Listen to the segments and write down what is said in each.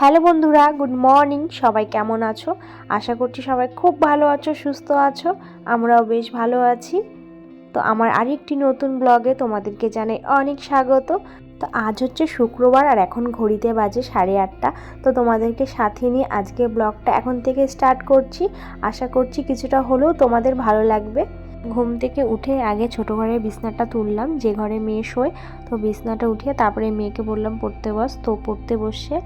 Hello বন্ধুরা, good morning, সবাই কেমন আছো? আশা করছি সবাই খুব ভালো আছো, সুস্থ আছো, আমরাও বেশ ভালো আছি। তো আমার আরেকটি নতুন ব্লগে তোমাদেরকে জানাই অনেক স্বাগত। তো আজ হচ্ছে শুক্রবার আর এখন ঘড়িতে বাজে সাড়ে আটটা। তো তোমাদেরকে সাথে নিয়ে আজকে ব্লগটা এখন থেকে স্টার্ট করছি। আশা করছি কিছুটা হলেও তোমাদের ভালো লাগবে। ঘুম থেকে উঠে আগে ছোটো ঘরের বিছনাটা তুললাম, যে ঘরে মেয়ে শোয় তো বিছনাটা উঠিয়ে তারপরে মেয়েকে বললাম, পড়তে বস। তো পড়তে বসে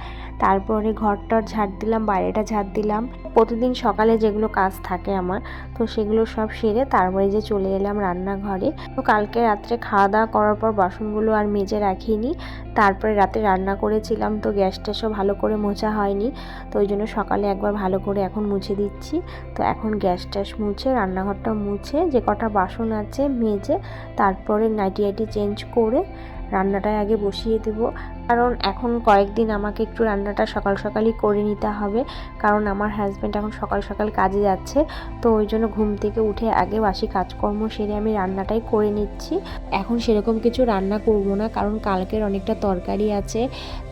তারপরে ঘরটার ঝাড় দিলাম, বাইরেটা ঝাড় দিলাম। প্রতিদিন সকালে যেগুলো কাজ থাকে আমার, তো সেগুলো সব সেরে তারপরে যে চলে এলাম রান্নাঘরে। তো কালকে রাত্রে খাওয়া দাওয়া করার পর বাসনগুলো আর মেজে রাখিনি। তারপরে রাতে রান্না করেছিলাম, তো গ্যাস ট্যাসও ভালো করে মোছা হয়নি। তো ওই জন্য সকালে একবার ভালো করে এখন মুছে দিচ্ছি। তো এখন গ্যাস ট্যাস মুছে, রান্নাঘরটা মুছে, যে কটা বাসন আছে মেজে, তারপরে নাইটি আইটি চেঞ্জ করে রান্নাটায় আগে বসিয়ে দেবো। কারণ এখন কয়েকদিন আমাকে একটু রান্নাটা সকাল সকালই করে নিতে হবে। কারণ আমার হাজব্যান্ড এখন সকাল সকাল কাজে যাচ্ছে। তো ওই জন্য ঘুম থেকে উঠে আগে বাসি কাজকর্ম সেরে আমি রান্নাটাই করে নিচ্ছি। এখন সেরকম কিছু রান্না করব না, কারণ কালকের অনেকটা তরকারি আছে।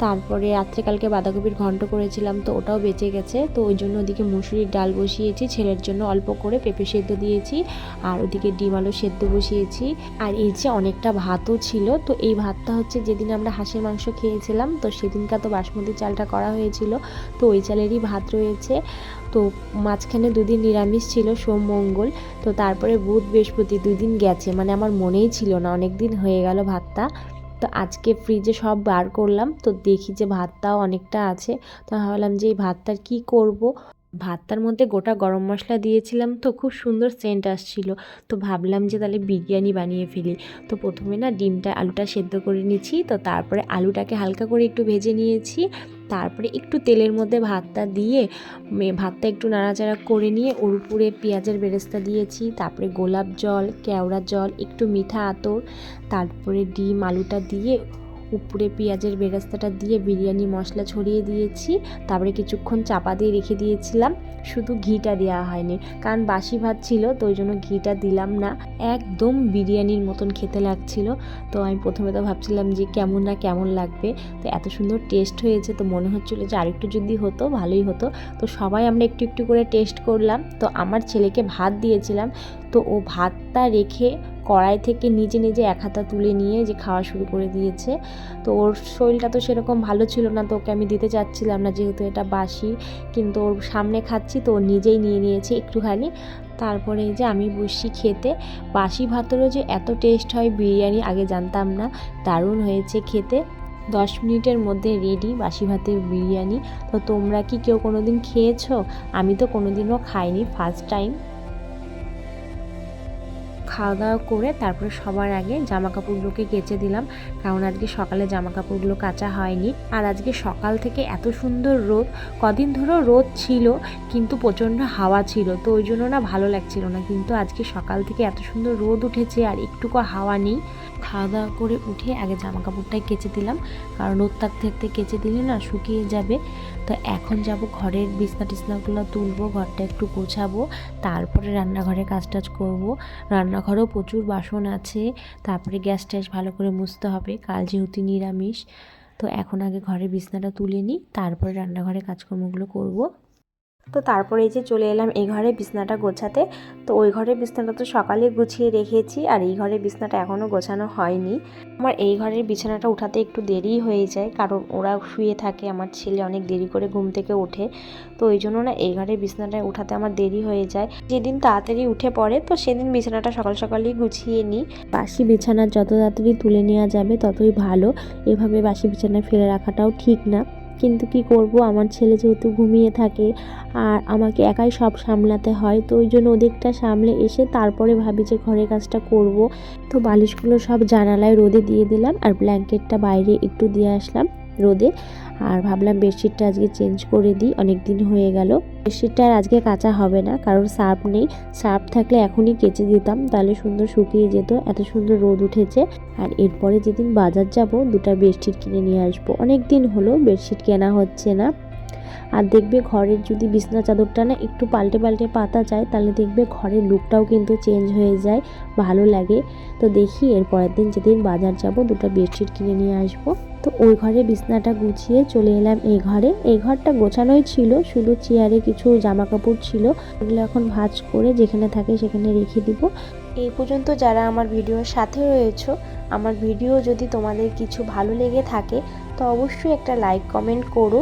তারপরে রাত্রে কালকে বাঁধাকপির ঘন্ট করেছিলাম, তো ওটাও বেঁচে গেছে। তো ওই জন্য ওদিকে মুসুরির ডাল বসিয়েছি, ছেলের জন্য অল্প করে পেঁপে সেদ্ধ দিয়েছি, আর ওদিকে ডিম আলু সেদ্ধ বসিয়েছি। আর এই যে অনেকটা ভাতও ছিল, তো এই ভাতটা হচ্ছে যেদিন আমরা হাঁসের মাংস খেয়েছিলাম। তো সেদিনকার তো বাসমতি চালটা করা হয়েছিল। তো ওই চালেরই ভাত রয়েছে। তো মাঝখানে দুদিন নিরামিষ ছিল, সোম, মঙ্গল। তো তারপরে বুধ, বৃহস্পতি দুদিন গেছে। মানে আমার মনেই ছিল না অনেক দিন হয়ে গেল ভাতটা। তো আজকে ফ্রিজে সব বার করলাম। তো দেখি যে ভাতটাও অনেকটা আছে। তো ভাবলাম যে এই ভাতটার কী করব? ভাতটার মধ্যে গোটা গরম মশলা দিয়েছিলাম তো খুব সুন্দর সেন্ট আসছিল। তো ভাবলাম যে তাহলে বিরিয়ানি বানিয়ে ফেলি। তো প্রথমে না ডিমটা আলুটা সেদ্ধ করে নিয়েছি, তো তারপরে আলুটাকে হালকা করে একটু ভেজে নিয়েছি। তারপরে একটু তেলের মধ্যে ভাতটা দিয়ে ভাতটা একটু নাড়াচাড়া করে নিয়ে ওর উপরে পেঁয়াজের বেরেস্তা দিয়েছি। তারপরে গোলাপ জল, কেওড়া জল, একটু মিঠা আতর, তারপরে ডিম আলুটা দিয়ে উপরে পেঁয়াজের বেরেস্তাটা দিয়ে বিরিয়ানি মশলা ছড়িয়ে দিয়েছি, তারপরে কিছুক্ষণ চাপা দিয়ে রেখে দিয়েছিলাম, শুধু ঘিটা দেওয়া হয়নি, কারণ বাসি ভাত ছিল, তো ওই জন্য ঘিটা দিলাম না। একদম বিরিয়ানির মতন খেতে লাগছিল, তো আমি প্রথমে তো ভাবছিলাম যে কেমন না কেমন লাগবে, তো এত সুন্দর টেস্ট হয়েছে, তো মনে হচ্ছিল যে আরেকটু যদি হতো, ভালোই হতো, তো সবাই আমরা একটু একটু করে টেস্ট করলাম, তো আমার ছেলেকে ভাত দিয়েছিলাম, তো ও ভাতটা রেখে কড়াই থেকে নিজে নিজে এক হাতা তুলে নিয়ে যে খাওয়া শুরু করে দিয়েছে। তো ওর শরীরটা তো সেরকম ভালো ছিল না, তো ওকে আমি দিতে চাচ্ছিলাম না যেহেতু এটা বাসি। কিন্তু ওর সামনে খাচ্ছি, তো নিজেই নিয়ে নিয়েছে একটুখানি। তারপরে এই যে আমি বসি খেতে, বাসি ভাতেরও যে এত টেস্ট হয় বিরিয়ানি আগে জানতাম না, দারুণ হয়েছে খেতে। দশ মিনিটের মধ্যে রেডি বাসি ভাতের বিরিয়ানি। তো তোমরা কি কেউ কোনো দিন খেয়েছো? আমি তো কোনো দিনও খাইনি ফার্স্ট টাইম খাওয়া দাওয়া করে তারপরে সবার আগে জামা কাপড়গুলোকে কেচে দিলাম। কারণ আজকে সকালে জামা কাপড়গুলো কাচা হয়নি। আর আজকে সকাল থেকে এত সুন্দর রোদ, কদিন ধরেও রোদ ছিল কিন্তু প্রচণ্ড হাওয়া ছিল। তো ওই জন্য না ভালো লাগছিল না। কিন্তু আজকে সকাল থেকে এত সুন্দর রোদ উঠেছে আর একটুকু হাওয়া নেই। খাওয়া দাওয়া করে উঠে আগে জামা কাপড়টাই কেচে দিলাম। কারণ রোদ থাকতে থাকতে কেচে দিলে না শুকিয়ে যাবে। তো এখন যাব ঘরের বিছনা টিছনাগুলো তুলবো, ঘরটা একটু গোছাবো, তারপরে রান্নাঘরে কাজ টাজ করব। রান্নাঘরেও প্রচুর বাসন আছে, তারপরে গ্যাস ট্যাস ভালো করে মুছতে হবে। কাল যেহেতু নিরামিষ, তো এখন আগে ঘরে বিছনাটা তুলে নিই, তারপরে রান্নাঘরে কাজকর্মগুলো করব। তো তারপরে এই যে চলে এলাম এই ঘরে বিছনাটা গোছাতে। তো ওই ঘরের বিছনাটা তো সকালে গুছিয়ে রেখেছি আর এই ঘরে বিছনাটা এখনও গোছানো হয়নি। আমার এই ঘরের বিছানাটা উঠাতে একটু দেরি হয়ে যায়, কারণ ওরা শুয়ে থাকে, আমার ছেলে অনেক দেরি করে ঘুম থেকে ওঠে। তো ওই জন্য না এই ঘরের বিছানাটা উঠাতে আমার দেরি হয়ে যায়। যেদিন তাড়াতাড়ি উঠে পড়ে, তো সেদিন বিছানাটা সকাল সকালেই গুছিয়ে নিই। বাসি বিছানা যত তাড়াতাড়ি তুলে নেওয়া যাবে ততই ভালো। এভাবে বাসি বিছানায় ফেলে রাখাটাও ঠিক না। কিন্তু কি করব? আমার ছেলে যেহেতু ঘুমিয়ে থাকে আর আমাকে একাই সব সামলাতে হয়, তো ওই জন্য ওদিকটা সামলে এসে তারপরে ভাবি যে ঘরের কাজটা করব। তো বালিশগুলো সব জানালায় রোদে দিয়ে দিলাম আর ব্ল্যাঙ্কেটটা বাইরে একটু দিয়ে আসলাম রোদে। আর ভাবলাম বেডশিটটা আজকে চেঞ্জ করে দিই অনেক দিন হয়ে গেল। বেডশিটটা আর আজকে কাঁচা হবে না কারণ সার্ফ নেই। সার্ফ থাকলে এখনই কেচে দিতাম, তাহলে সুন্দর শুকিয়ে যেত, এত সুন্দর রোদ উঠেছে। আর এরপরে যেদিন বাজার যাব, দুটা বেডশিট কিনে নিয়ে আসব। অনেক দিন হলো বেডশিট কেনা হচ্ছে না। আর দেখবে ঘরের যদি বিছনা চাদরটা না একটু পাল্টে পাল্টে পাতা যায়, তাহলে দেখবে ঘরের লুকটাও কিন্তু চেঞ্জ হয়ে যায়, ভালো লাগে। তো দেখি এর পরের দিন যেদিন বাজার যাব, দুটো বেডশিট কিনে নিয়ে আসব। তো ওই ঘরে বিছনাটা গুছিয়ে চলে এলাম এই ঘরে। এই ঘরটা গোছানোই ছিল, শুধু চেয়ারে কিছু জামা কাপড় ছিল। ওগুলো এখন ভাঁজ করে যেখানে থাকে সেখানে রেখে দিব। এই পর্যন্ত যারা আমার ভিডিওর সাথে রয়েছো, আমার ভিডিও যদি তোমাদের কিছু ভালো লেগে থাকে, তো অবশ্যই একটা লাইক কমেন্ট করো।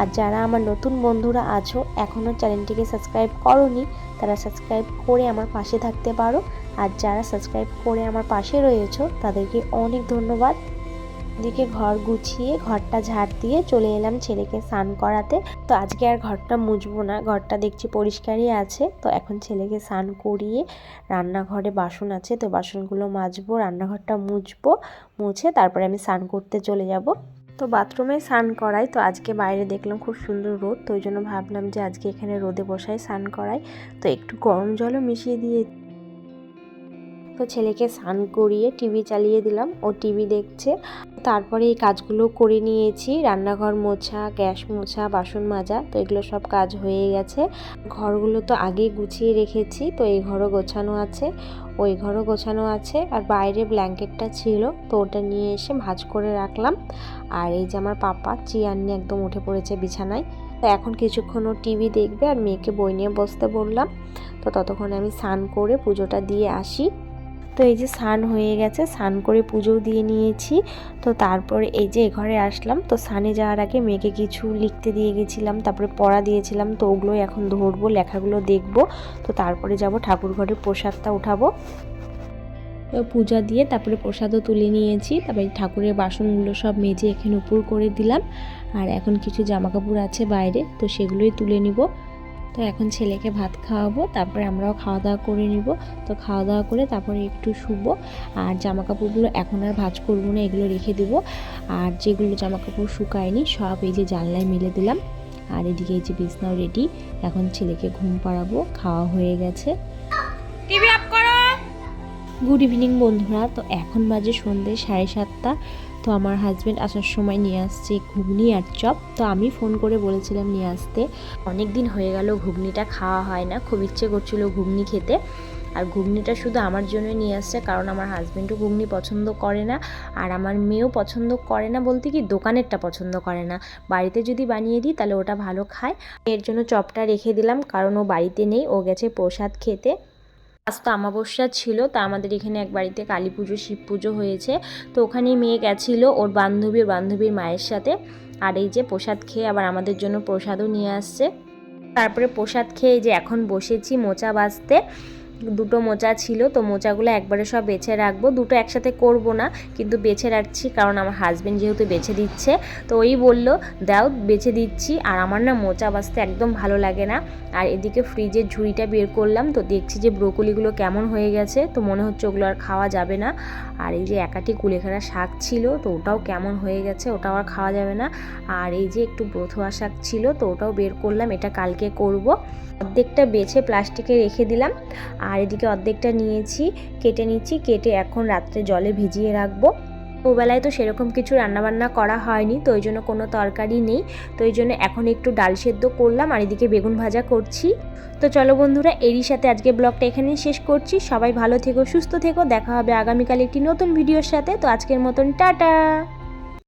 আর যারা আমার নতুন বন্ধুরা আছো এখনও চ্যানেলটিকে সাবস্ক্রাইব করনি, তারা সাবস্ক্রাইব করে আমার পাশে থাকতে পারো। আর যারা সাবস্ক্রাইব করে আমার পাশে রয়েছো, তাদেরকে অনেক ধন্যবাদ। দিকে ঘর গুছিয়ে, ঘরটা ঝাড় দিয়ে চলে এলাম ছেলেকে স্নান করাতে। তো আজকে আর ঘরটা মুছবো না, ঘরটা দেখছি পরিষ্কারই আছে। তো এখন ছেলেকে স্নান করিয়ে রান্নাঘরে বাসন আছে, তো বাসনগুলো মাজবো, রান্নাঘরটা মুছবো, মুছে তারপরে আমি স্নান করতে চলে যাব। তো বাথরুমে স্নান করাই। তো আজকে বাইরে দেখলাম খুব সুন্দর রোদ, তো ওই জন্য ভাবলাম যে আজকে এখানে রোদে বসাই স্নান করাই। তো একটু গরম জলও মিশিয়ে দিয়ে তো ছেলেকে স্নান করিয়ে টিভি চালিয়ে দিলাম। ও টিভি দেখছে। তারপরে এই কাজগুলো করে নিয়েছি। রান্নাঘর মোছা, গ্যাস মোছা, বাসন মাজা, তো এগুলো সব কাজ হয়ে গেছে। ঘরগুলো তো আগেই গুছিয়ে রেখেছি, তো এই ঘরও গোছানো আছে। ওই ঘরও গোছানো আছে। আর বাইরে ব্ল্যাঙ্কেটটা ছিল, তো ওটা নিয়ে এসে ভাজ করে রাখলাম। আর এই যে আমার পাপা চেয়ার নিয়ে একদম উঠে পড়েছে বিছানায়। তো এখন কিছুক্ষণ ও টিভি দেখবে আর মেয়েকে বই নিয়ে বসতে বললাম। তো ততক্ষণে আমি স্নান করে পুজোটা দিয়ে আসি। তো এই যে স্নান হয়ে গেছে, স্নান করে পুজো দিয়ে নিয়েছি। তো তারপরে এই যে ঘরে আসলাম, তো স্নানে যাওয়ার আগে মেয়েকে কিছু লিখতে দিয়ে গেছিলাম, তারপরে পড়া দিয়েছিলাম, তো ওগুলো এখন ধরবো, লেখাগুলো দেখব। তো তারপরে যাব ঠাকুর ঘরে প্রসাদটা উঠাবো। পূজা দিয়ে তারপরে প্রসাদও তুলে নিয়েছি, তারপরে ঠাকুরের বাসনগুলো সব মেজে এখানে উপর করে দিলাম। আর এখন কিছু জামা কাপড় আছে বাইরে, তো সেগুলোই তুলে নিব। তো এখন ছেলেকে ভাত খাওয়াবো তারপরে আমরাও খাওয়া দাওয়া করে নিব। তো খাওয়া দাওয়া করে তারপরে একটু শুবো। আর জামা কাপড়গুলো এখন আর ভাজ করব না এগুলো রেখে দেবো। আর যেগুলো জামা কাপড় শুকায়নি সব এই যে জানলায় মেলে দিলাম। আর এদিকে এই যে বিছনাও রেডি এখন ছেলেকে ঘুম পাড়াবো খাওয়া হয়ে গেছে। টিভি অফ করো। গুড ইভিনিং বন্ধুরা তো এখন বাজে সন্ধ্যে সাড়ে সাতটা। তো আমার হাজব্যান্ড আসার সময় নিয়ে আসছে ঘুগনি আর চপ। তো আমি ফোন করে বলেছিলাম নিয়ে আসতে। অনেক দিন হয়ে গেল, ঘুগনিটা খাওয়া হয় না। খুব ইচ্ছে করছিল ঘুগনি খেতে। আর ঘুগনিটা শুধু আমার জন্য নিয়ে আসছে, কারণ আমার হাজব্যান্ডও ঘুগনি পছন্দ করে না। আর আমার মেয়েও পছন্দ করে না বলতে কি, দোকানেরটা পছন্দ করে না। বাড়িতে যদি বানিয়ে দিই, তাহলে ওটা ভালো খায়। এর জন্য চপটা রেখে দিলাম, কারণ ও বাড়িতে নেই। ও গেছে প্রসাদ খেতে। আজ তো অমাবস্যা ছিল, তা আমাদের এখানে এক বাড়িতে কালী পুজো, শিব পুজো হয়েছে। তো ওখানেই মেয়ে গেছিল ওর বান্ধবী, ওর বান্ধবীর মায়ের সাথে। আর এই যে প্রসাদ খেয়ে আবার আমাদের জন্য প্রসাদও নিয়ে আসছে। তারপরে প্রসাদ খেয়ে যে এখন বসেছি মোচা বাজতে। দুটো মোচা ছিল, তো মোচাগুলো একবারে সব বেছে রাখব। দুটো একসাথে করব না, কিন্তু বেছে রাখছি, কারণ আমার হাজব্যান্ড যেহেতু বেছে দিচ্ছে, তো ওই বলল, দাও, বেছে দিচ্ছি। আর আমার না মোচা বাজতে একদম ভালো লাগে না। আর এদিকে ফ্রিজের ঝুড়িটা বের করলাম, তো দেখছি যে ব্রোকলিগুলো কেমন হয়ে গেছে, তো মনে হচ্ছে ওগুলো আর খাওয়া যাবে না। আর এই যে একাটি কুলেখাড়া শাক ছিল, তো ওটাও কেমন হয়ে গেছে, ওটাও আর খাওয়া যাবে না। আর এই যে একটু ব্রথোয়া শাক ছিল, তো ওটাও বের করলাম, এটা কালকে করব। অর্ধেকটা বেছে প্লাস্টিকে রেখে দিলাম। আর এদিকে অর্ধেকটা নিয়েছি, কেটে নিচ্ছি, কেটে এখন রাত্রে জলে ভিজিয়ে রাখব। ওবেলায় তো সেরকম কিছু রান্নাবান্না করা হয়নি, তো ওই জন্য কোনো তরকারি নেই। তো ওই জন্য এখন একটু ডাল সেদ্ধ করলাম, আর এদিকে বেগুন ভাজা করছি। তো চলো বন্ধুরা, এরই সাথে আজকে ব্লগটা এখানেই শেষ করছি। সবাই ভালো থেকো, সুস্থ থেকো, দেখা হবে আগামীকাল একটি নতুন ভিডিওর সাথে। তো আজকের মতন, টাটা!